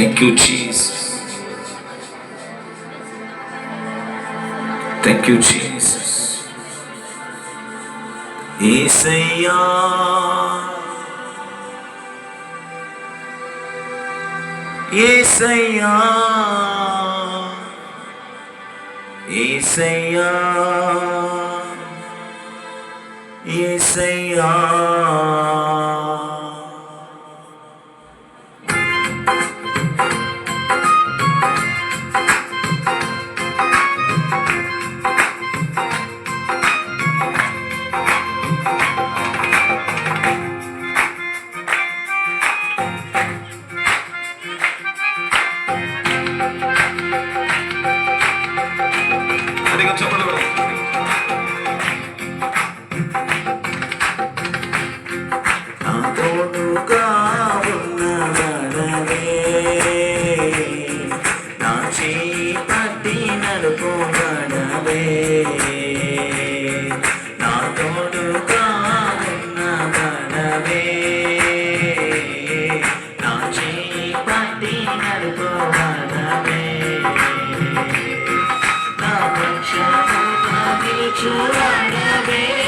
Thank you, Jesus. Thank you, Jesus. Isenha. Isenha. Isenha. Isenha. to 我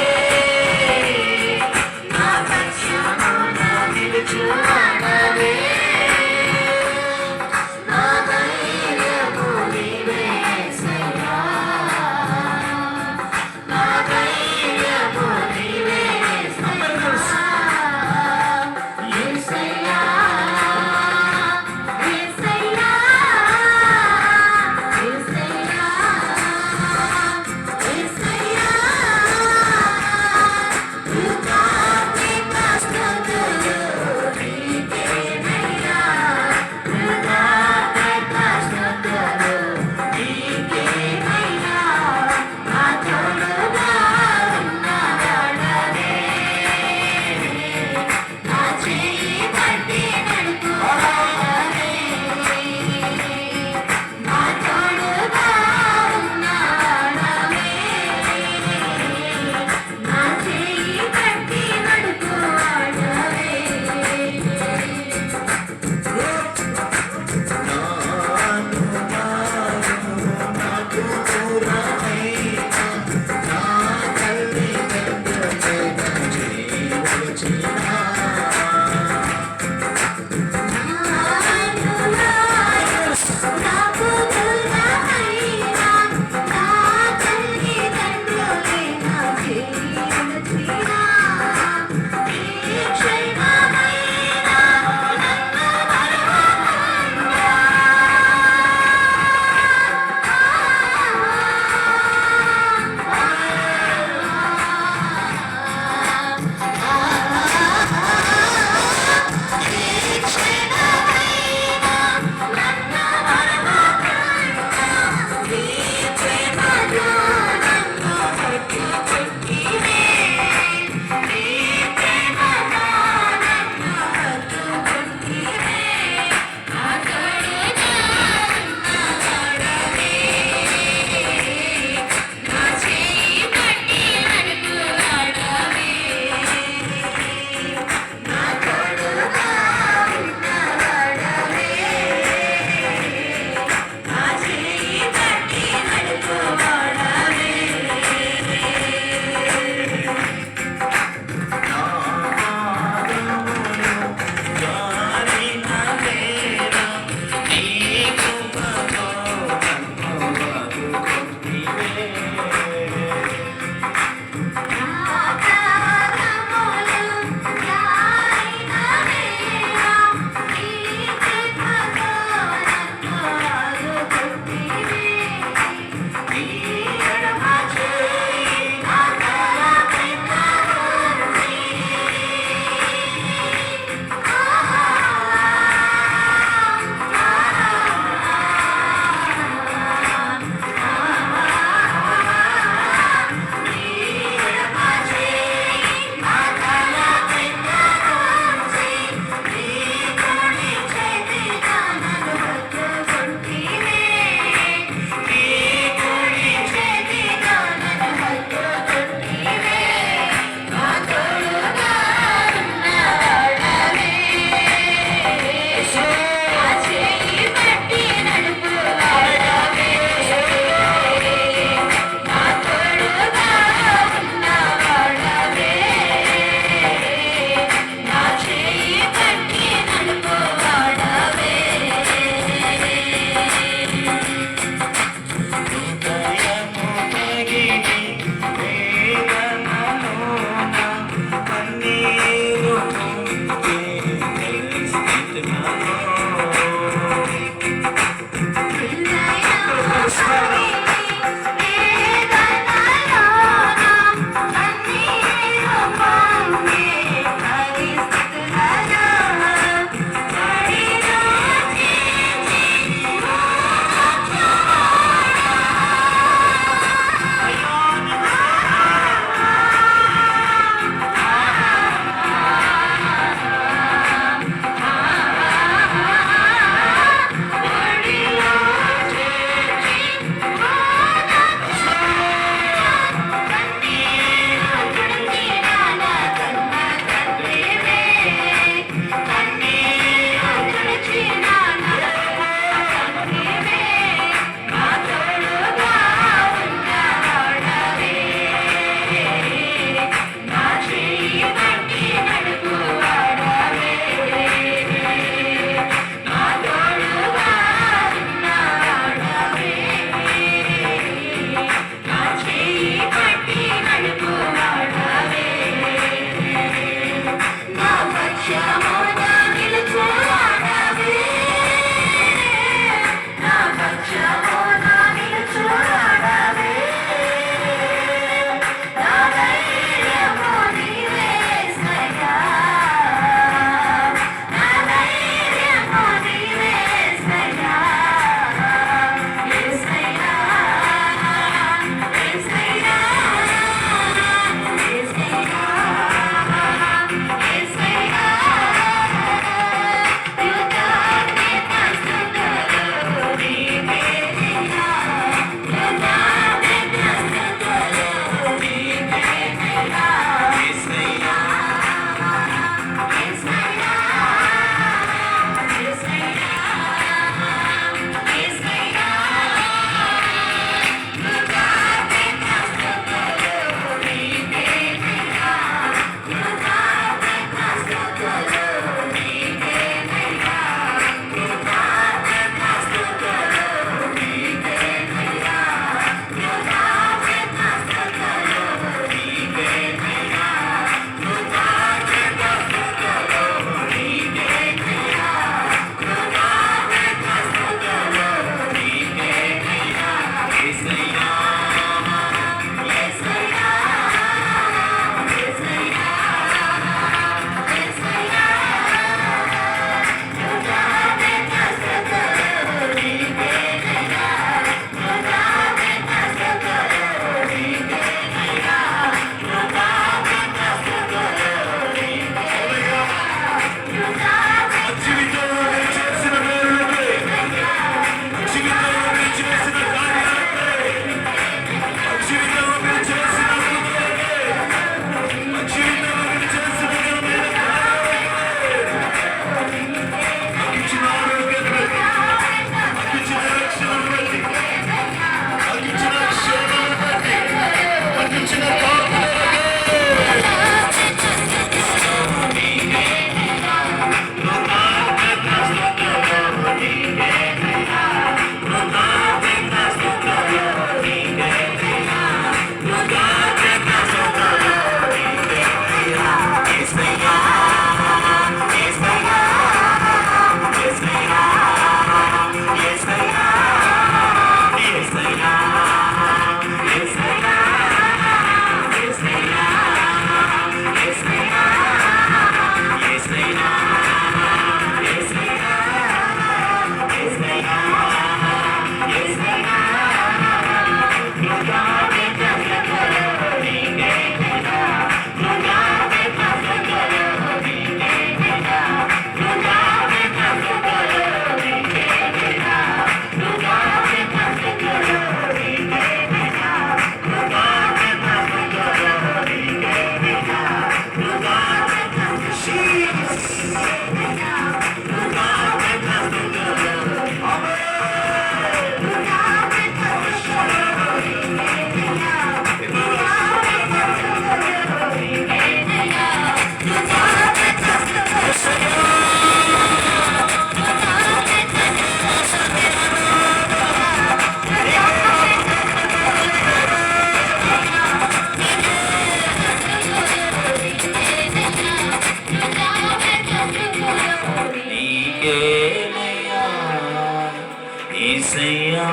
ఏసయ్యా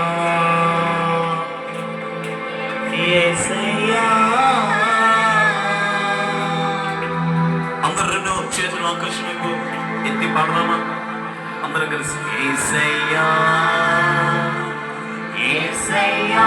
ఏసయ్యా అందరు రెండు చేతులు ఆకర్షణకు ఎత్తి పాడదామా? అందరం కలిసి. ఏసయ్యా ఏసయ్యా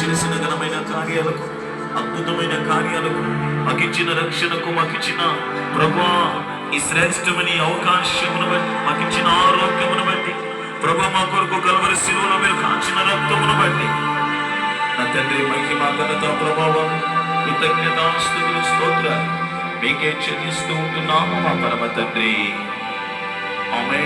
చేసిన ఘనమైన కార్యాలకు అద్భుతమైన కార్యాలకు మాకు ఇచ్చిన రక్షణకు మాకు ఇచ్చిన ప్రభా ఈ శ్రేష్టమని అవకాశమును బట్టి మాకు ఇచ్చిన ఆరోగ్యమును బట్టి ప్రభా మా కొరకు కలవరి శిలువలో మీరు కాంచిన రక్తమును బట్టి. నా తండ్రి మహిమ ఘనత ప్రభావం కృతజ్ఞతాస్తుతులు స్తోత్ర మీకే చెల్లిస్తూ ఉంటున్నాము మా పరమ తండ్రి. ఆమె